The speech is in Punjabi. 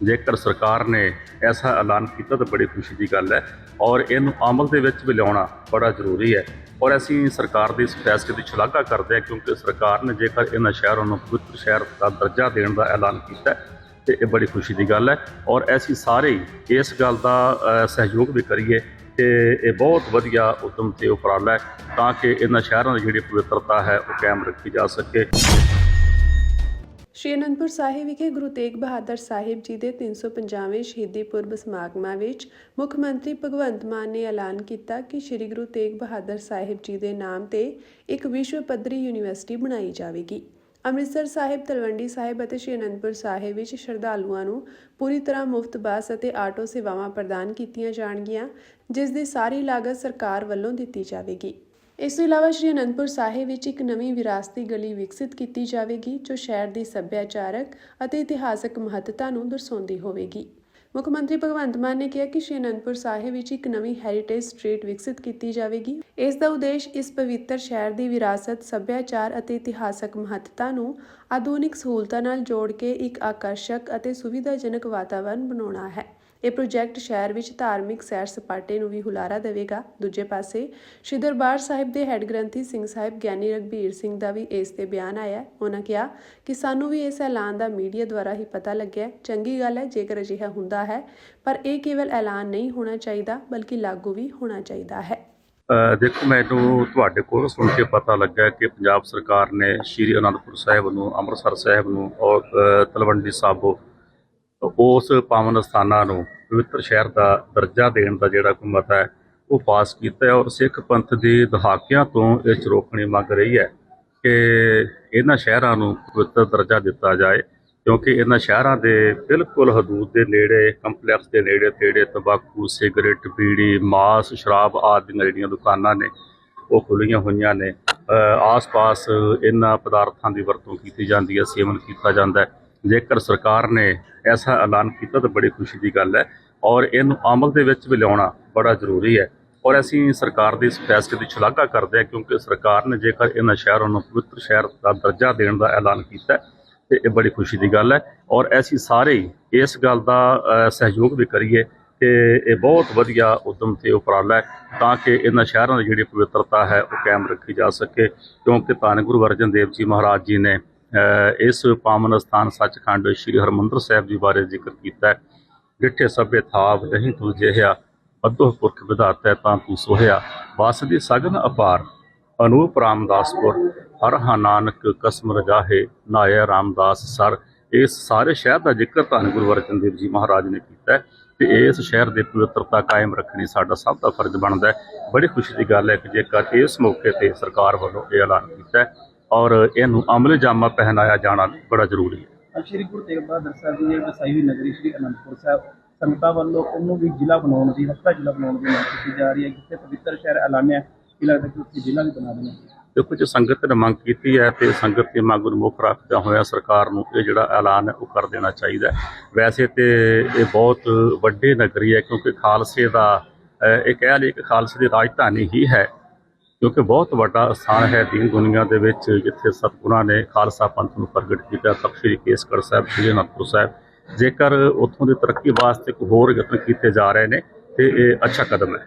ਜੇਕਰ ਸਰਕਾਰ ਨੇ ਐਸਾ ਐਲਾਨ ਕੀਤਾ ਤਾਂ ਬੜੀ ਖੁਸ਼ੀ ਦੀ ਗੱਲ ਹੈ ਔਰ ਇਹਨੂੰ ਅਮਲ ਦੇ ਵਿੱਚ ਵੀ ਲਿਆਉਣਾ ਬੜਾ ਜ਼ਰੂਰੀ ਹੈ। ਔਰ ਅਸੀਂ ਸਰਕਾਰ ਦੇ ਇਸ ਫੈਸਲੇ ਦੀ ਸ਼ਲਾਘਾ ਕਰਦੇ ਹਾਂ ਕਿਉਂਕਿ ਸਰਕਾਰ ਨੇ ਜੇਕਰ ਇਹਨਾਂ ਸ਼ਹਿਰਾਂ ਨੂੰ ਪਵਿੱਤਰ ਸ਼ਹਿਰ ਦਾ ਦਰਜਾ ਦੇਣ ਦਾ ਐਲਾਨ ਕੀਤਾ ਹੈ, ਤੇ ਇਹ ਬੜੀ ਖੁਸ਼ੀ ਦੀ ਗੱਲ ਹੈ। ਔਰ ਅਸੀਂ ਸਾਰੇ ਹੀ ਇਸ ਗੱਲ ਦਾ ਸਹਿਯੋਗ ਵੀ ਕਰੀਏ ਕਿ ਇਹ ਬਹੁਤ ਵਧੀਆ ਉਦਮ ਤੇ ਉਪਰਾਲਾ ਹੈ ਤਾਂ ਕਿ ਇਹਨਾਂ ਸ਼ਹਿਰਾਂ ਦੀ ਜਿਹੜੀ ਪਵਿੱਤਰਤਾ ਹੈ ਉਹ ਕਾਇਮ ਰੱਖੀ ਜਾ ਸਕੇ। ਸ਼੍ਰੀ ਅਨੰਦਪੁਰ ਸਾਹਿਬ ਵਿਖੇ ਗੁਰੂ ਤੇਗ ਬਹਾਦਰ ਸਾਹਿਬ ਜੀ ਦੇ 350ਵੇਂ ਸ਼ਹੀਦੀ ਪੁਰਬ ਸਮਾਗਮਾਂ ਵਿੱਚ ਮੁੱਖ ਮੰਤਰੀ ਭਗਵੰਤ ਮਾਨ ਨੇ ਐਲਾਨ ਕੀਤਾ ਕਿ ਸ਼੍ਰੀ ਗੁਰੂ ਤੇਗ ਬਹਾਦਰ ਸਾਹਿਬ ਜੀ ਦੇ ਨਾਮ ਤੇ ਇੱਕ ਵਿਸ਼ਵ ਪੱਧਰੀ ਯੂਨੀਵਰਸਿਟੀ ਬਣਾਈ ਜਾਵੇਗੀ। ਅੰਮ੍ਰਿਤਸਰ ਸਾਹਿਬ, ਤਲਵੰਡੀ ਸਾਹਿਬ ਅਤੇ ਸ਼੍ਰੀ ਅਨੰਦਪੁਰ ਸਾਹਿਬ ਵਿੱਚ ਸ਼ਰਧਾਲੂਆਂ ਨੂੰ ਪੂਰੀ ਤਰ੍ਹਾਂ ਮੁਫਤ ਬੱਸ ਅਤੇ ਆਟੋ ਸੇਵਾਵਾਂ ਪ੍ਰਦਾਨ ਕੀਤੀਆਂ ਜਾਣਗੀਆਂ, ਜਿਸ ਦੀ ਸਾਰੀ ਲਾਗਤ ਸਰਕਾਰ ਵੱਲੋਂ ਦਿੱਤੀ ਜਾਵੇਗੀ। ਇਸ ਤੋਂ ਇਲਾਵਾ ਸ਼੍ਰੀ ਅਨੰਦਪੁਰ ਸਾਹਿਬ ਵਿੱਚ ਇੱਕ ਨਵੀਂ ਵਿਰਾਸਤੀ ਗਲੀ ਵਿਕਸਿਤ ਕੀਤੀ ਜਾਵੇਗੀ, ਜੋ ਸ਼ਹਿਰ ਦੀ ਸੱਭਿਆਚਾਰਕ ਅਤੇ ਇਤਿਹਾਸਕ ਮਹੱਤਤਾ ਨੂੰ ਦਰਸਾਉਂਦੀ ਹੋਵੇਗੀ। ਮੁੱਖ ਮੰਤਰੀ ਭਗਵੰਤ ਮਾਨ ਨੇ ਕਿਹਾ ਕਿ ਸ਼੍ਰੀ ਅਨੰਦਪੁਰ ਸਾਹਿਬ ਵਿੱਚ ਇੱਕ ਨਵੀਂ ਹੈਰੀਟੇਜ ਸਟਰੀਟ ਵਿਕਸਿਤ ਕੀਤੀ ਜਾਵੇਗੀ। ਇਸ ਦਾ ਉਦੇਸ਼ ਇਸ ਪਵਿੱਤਰ ਸ਼ਹਿਰ ਦੀ ਵਿਰਾਸਤ, ਸੱਭਿਆਚਾਰ ਅਤੇ ਇਤਿਹਾਸਕ ਮਹੱਤਤਾ ਨੂੰ ਆਧੁਨਿਕ ਸਹੂਲਤਾਂ ਨਾਲ ਜੋੜ ਕੇ ਇੱਕ ਆਕਰਸ਼ਕ ਅਤੇ ਸੁਵਿਧਾਜਨਕ ਵਾਤਾਵਰਣ ਬਣਾਉਣਾ ਹੈ। ਇਹ ਪ੍ਰੋਜੈਕਟ ਸ਼ਹਿਰ ਵਿੱਚ ਧਾਰਮਿਕ ਸੈਰ ਸਪਾਟੇ ਨੂੰ ਵੀ ਹੁਲਾਰਾ ਦੇਵੇਗਾ। ਦੂਜੇ ਪਾਸੇ, ਸ਼੍ਰੀ ਦਰਬਾਰ ਸਾਹਿਬ ਦੇ ਹੈੱਡ ਗ੍ਰੰਥੀ ਸਿੰਘ ਸਾਹਿਬ ਗਿਆਨੀ ਰਗਬੀਰ ਸਿੰਘ ਦਾ ਵੀ ਇਸ ਤੇ ਬਿਆਨ ਆਇਆ ਉਹਨਾਂ ਕਿਹਾ ਕਿ ਸਾਨੂੰ ਵੀ ਇਸ ਐਲਾਨ ਦਾ ਮੀਡੀਆ ਦੁਆਰਾ ਹੀ ਪਤਾ ਲੱਗਿਆ ਚੰਗੀ ਗੱਲ ਹੈ, ਜੇਕਰ ਅਜਿਹਾ ਹੁੰਦਾ ਹੈ, ਪਰ ਇਹ ਕੇਵਲ ਐਲਾਨ ਨਹੀਂ ਹੋਣਾ ਚਾਹੀਦਾ, ਬਲਕਿ ਲਾਗੂ ਵੀ ਹੋਣਾ ਚਾਹੀਦਾ ਹੈ। ਦੇਖੋ, ਮੈਨੂੰ ਤੁਹਾਡੇ ਕੋਲ ਸੁਣ ਕੇ ਪਤਾ ਲੱਗਾ ਕਿ ਪੰਜਾਬ ਸਰਕਾਰ ਨੇ ਸ਼੍ਰੀ ਅਨੰਦਪੁਰ ਸਾਹਿਬ ਨੂੰ, ਅੰਮ੍ਰਿਤਸਰ ਸਾਹਿਬ ਨੂੰ ਔਰ ਤਲਵੰਡੀ ਸਾਬੋ ਉਸ ਪਾਵਨ ਅਸਥਾਨਾਂ ਨੂੰ ਪਵਿੱਤਰ ਸ਼ਹਿਰ ਦਾ ਦਰਜਾ ਦੇਣ ਦਾ ਜਿਹੜਾ ਹੁਕੂਮਤ ਹੈ, ਉਹ ਪਾਸ ਕੀਤਾ ਹੈ ਔਰ ਸਿੱਖ ਪੰਥ ਦੀ ਦਹਾਕਿਆਂ ਤੋਂ ਇਹ ਚਰੋਕਣੀ ਮੰਗ ਰਹੀ ਹੈ ਕਿ ਇਹਨਾਂ ਸ਼ਹਿਰਾਂ ਨੂੰ ਪਵਿੱਤਰ ਦਰਜਾ ਦਿੱਤਾ ਜਾਏ, ਕਿਉਂਕਿ ਇਹਨਾਂ ਸ਼ਹਿਰਾਂ ਦੇ ਬਿਲਕੁਲ ਹਦੂਦ ਦੇ ਨੇੜੇ, ਕੰਪਲੈਕਸ ਦੇ ਨੇੜੇ, ਤੇੜੇ, ਤੰਬਾਕੂ, ਸਿਗਰਟ, ਬੀੜੀ, ਮਾਸ, ਸ਼ਰਾਬ ਆਦਿ ਦੀਆਂ ਜਿਹੜੀਆਂ ਦੁਕਾਨਾਂ ਨੇ, ਉਹ ਖੁੱਲੀਆਂ ਹੋਈਆਂ ਨੇ। ਆਸ-ਪਾਸ ਇਹਨਾਂ ਪਦਾਰਥਾਂ ਦੀ ਵਰਤੋਂ ਕੀਤੀ ਜਾਂਦੀ ਹੈ, ਸੇਵਨ ਕੀਤਾ ਜਾਂਦਾ ਹੈ। ਜੇਕਰ ਸਰਕਾਰ ਨੇ ਐਸਾ ਐਲਾਨ ਕੀਤਾ ਤਾਂ ਬੜੀ ਖੁਸ਼ੀ ਦੀ ਗੱਲ ਹੈ ਔਰ ਇਹਨੂੰ ਅਮਲ ਦੇ ਵਿੱਚ ਵੀ ਲਿਆਉਣਾ ਬੜਾ ਜ਼ਰੂਰੀ ਹੈ। ਔਰ ਅਸੀਂ ਸਰਕਾਰ ਦੇ ਇਸ ਫੈਸਲੇ ਦੀ ਸ਼ਲਾਘਾ ਕਰਦੇ ਹਾਂ ਕਿਉਂਕਿ ਸਰਕਾਰ ਨੇ ਜੇਕਰ ਇਹਨਾਂ ਸ਼ਹਿਰਾਂ ਨੂੰ ਪਵਿੱਤਰ ਸ਼ਹਿਰ ਦਾ ਦਰਜਾ ਦੇਣ ਦਾ ਐਲਾਨ ਕੀਤਾ ਹੈ, ਤੇ ਇਹ ਬੜੀ ਖੁਸ਼ੀ ਦੀ ਗੱਲ ਹੈ ਔਰ ਅਸੀਂ ਸਾਰੇ ਹੀ ਇਸ ਗੱਲ ਦਾ ਸਹਿਯੋਗ ਵੀ ਕਰੀਏ ਕਿ ਇਹ ਬਹੁਤ ਵਧੀਆ ਉਦਮ ਤੇ ਉਪਰਾਲਾ ਹੈ ਤਾਂ ਕਿ ਇਹਨਾਂ ਸ਼ਹਿਰਾਂ ਦੀ ਜਿਹੜੀ ਪਵਿੱਤਰਤਾ ਹੈ ਉਹ ਕਾਇਮ ਰੱਖੀ ਜਾ ਸਕੇ ਕਿਉਂਕਿ ਧੰਨ ਗੁਰੂ ਅਰਜਨ ਦੇਵ ਜੀ ਮਹਾਰਾਜ ਜੀ ਨੇ ਇਸ ਪਾਵਨ ਸਥਾਨ ਸੱਚਖੰਡ ਸ੍ਰੀ ਹਰਮੰਦਰ ਸਾਹਿਬ ਜੀ ਬਾਰੇ ਜ਼ਿਕਰ ਕੀਤਾ ਹੈ। ਡਿੱਠੇ ਸਭੇ ਥਾਪ ਨਹੀਂ ਤੁਲ ਜਿਹਾ ਅਦੋਹ ਪੁਰਖ ਵਿਧਾਤਾ ਤਾਂ ਤੂੰ ਸੋਹਿਆ। ਵਾਸ ਦੀ ਸਗਨ ਅਪਾਰ, ਅਨੂਪ ਰਾਮਦਾਸਪੁਰ, ਹਰ ਹਾ ਕਸਮ ਰਜਾਹੇ, ਨਾਇਆ ਰਾਮਦਾਸ ਸਰ। ਇਸ ਸਾਰੇ ਸ਼ਹਿਰ ਦਾ ਜ਼ਿਕਰ ਧੰਨ ਗੁਰੂ ਅਰਜਨ ਦੇਵ ਜੀ ਮਹਾਰਾਜ ਨੇ ਕੀਤਾ ਹੈ ਤੇ ਇਸ ਸ਼ਹਿਰ ਦੀ ਪਵਿੱਤਰਤਾ ਕਾਇਮ ਰੱਖਣੀ ਸਾਡਾ ਸਭ ਦਾ ਫਰਜ਼ ਬਣਦਾ ਹੈ। ਬੜੀ ਖੁਸ਼ੀ ਦੀ ਗੱਲ ਹੈ ਕਿ ਜੇਕਰ ਇਸ ਮੌਕੇ ਤੇ ਸਰਕਾਰ ਵੱਲੋਂ ਇਹ ਐਲਾਨ ਕੀਤਾ ਔਰ ਇਹਨੂੰ ਅਮਲ ਜਾਮਾ ਪਹਿਨਾਇਆ ਜਾਣਾ ਬੜਾ ਜ਼ਰੂਰੀ ਹੈ। ਸ਼੍ਰੀ ਗੁਰੂ ਤੇਗ ਬਹਾਦਰ ਸਾਹਿਬ ਜੀ ਵਸਾਈ ਹੋਈ ਨਗਰੀ ਸ਼੍ਰੀ ਅਨੰਦਪੁਰ ਸਾਹਿਬ ਸੰਗਤਾਂ ਵੱਲੋਂ ਉਹਨੂੰ ਵੀ ਜ਼ਿਲ੍ਹਾ ਬਣਾਉਣ ਦੀ ਹੱਥਾ ਜ਼ਿਲ੍ਹਾ ਬਣਾਉਣ ਦੀ ਮੰਗ ਕੀਤੀ ਜਾ ਰਹੀ ਹੈ ਜਿੱਥੇ ਪਵਿੱਤਰ ਸ਼ਹਿਰ ਐਲਾਨਿਆ ਕਿ ਲੱਗਦਾ ਕਿ ਉੱਥੇ ਜ਼ਿਲ੍ਹਾ ਵੀ ਬਣਾ ਦੇਣਾ ਦੇਖੋ ਜੇ ਸੰਗਤ ਨੇ ਮੰਗ ਕੀਤੀ ਹੈ ਤੇ ਸੰਗਤ ਦੀ ਮੰਗ ਨੂੰ ਮੁੱਖ ਰੱਖਦਿਆਂ ਹੋਇਆ ਸਰਕਾਰ ਨੂੰ ਇਹ ਜਿਹੜਾ ਐਲਾਨ ਹੈ ਉਹ ਕਰ ਦੇਣਾ ਚਾਹੀਦਾ ਵੈਸੇ ਤੇ ਇਹ ਬਹੁਤ ਵੱਡੀ ਨਗਰੀ ਹੈ ਕਿਉਂਕਿ ਖਾਲਸੇ ਦਾ ਇਹ ਕਹਿ ਲਈ ਕਿ ਖਾਲਸੇ ਦੀ ਰਾਜਧਾਨੀ ਹੀ ਹੈ। ਕਿਉਂਕਿ ਬਹੁਤ ਵੱਡਾ ਸਥਾਨ ਹੈ ਦੀਨ ਦੁਨੀਆ ਦੇ ਵਿੱਚ, ਜਿੱਥੇ ਸਤਿਗੁਰਾਂ ਨੇ ਖਾਲਸਾ ਪੰਥ ਨੂੰ ਪ੍ਰਗਟ ਕੀਤਾ। ਤਖਤ ਸ੍ਰੀ ਕੇਸਗੜ੍ਹ ਸਾਹਿਬ, ਸ੍ਰੀ ਅਨੰਦਪੁਰ ਸਾਹਿਬ। ਜੇਕਰ ਉੱਥੋਂ ਦੀ ਤਰੱਕੀ ਵਾਸਤੇ ਕੋਈ ਹੋਰ ਯਤਨ ਕੀਤੇ ਜਾ ਰਹੇ ਨੇ, ਤੇ ਇਹ ਅੱਛਾ ਕਦਮ ਹੈ।